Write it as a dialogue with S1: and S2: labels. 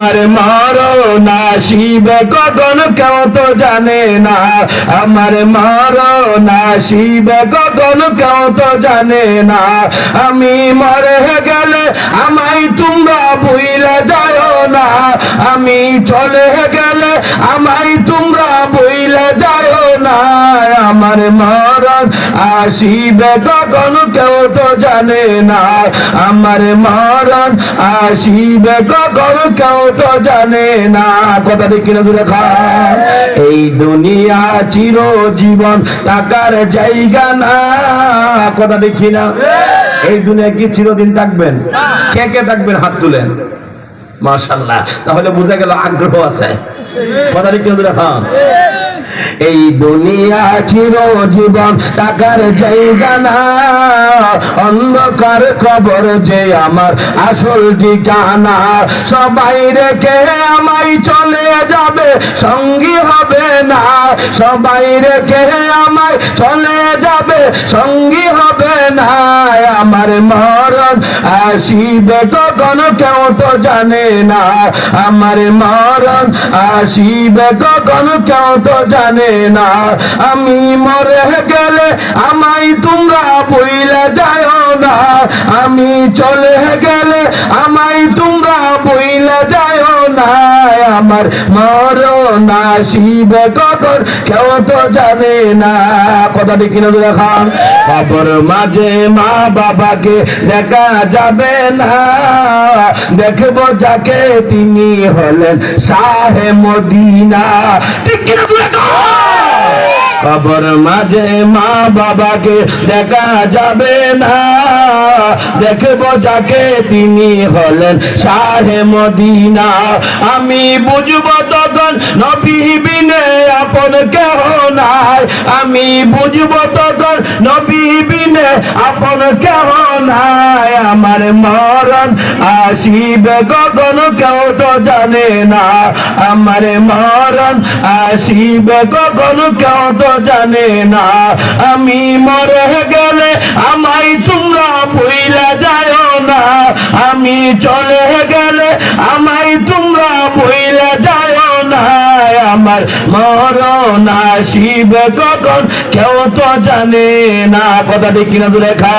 S1: আমার মারো না শিবে কখন কেউ তো জানে না। আমার মারো না শিবে কখন কেউ তো জানে না। আমি মরে গেলে আমায় তোমরা বইলে যায় না। আমি চলে গেলে আমায় তোমরা বইলে যায় না। আমার মরণ আসিবে কখন কেউ তো জানে না। আমার মরণ আসিবে কখন কেউ তো জানে না। কথা দেখি না দূরে এই দুনিয়া চির জীবন টাকার জায়গা না। কথা দেখি না এই দুনিয়া কি চিরদিন থাকবেন? কে কে থাকবেন? হাত তুলেন। মাশাল্লাহ তাহলে বোঝা গেল আগ্রহ আছে। এই দুনিয়া চির জীবন টাকার জায়গা না। অন্ধকার খবর যে আমার আসল ঠিকানা। সবাই রেখে আমায় চলে যাবে, সঙ্গী হবে না। সবাই রেখে আমায় চলে যাবে, সঙ্গী হবে না। আমার মরণ আসিবে কখন, কেউ তো জানে না। আমার মরণ আসিবে কখন, কেউ তো জানে না। আমি মরে গেলে আমায় তোমরা বইলে যায় না। আমি চলে গেলে আমায় তোমরা বইলে যায় না আমার মরণ আসিবে কখন? কেউ তো জানে না। কথাটি কিনে দূরে খান খবর মাঝে মা বাবাকে দেখা যাবে না। দেখব যাকে তিনি হলেন শাহে মদিনা। ঠিক খবর মাঝে মা বাবাকে দেখা যাবে না। দেখব যাকে তিনি হলেন শাহে মদিনা। আমি বুঝব তখন নবী বিনে আপন কেহ নাই। আমি বুঝব তখন নবী বিনে আপন কেহ নাই। আমার মরণ আসিবে কখন কেউ তো জানে না। আমার মরণ আসিবে কখন কেউ তো জানে না। আমি মরে গেলে আমায় তোমরা না আমি চলে গেলে আমায় তোমরা বইলে যায় না, আমার মরণ শিব কখন? কেউ তো জানে না কথাটি কিনা দূরে খা।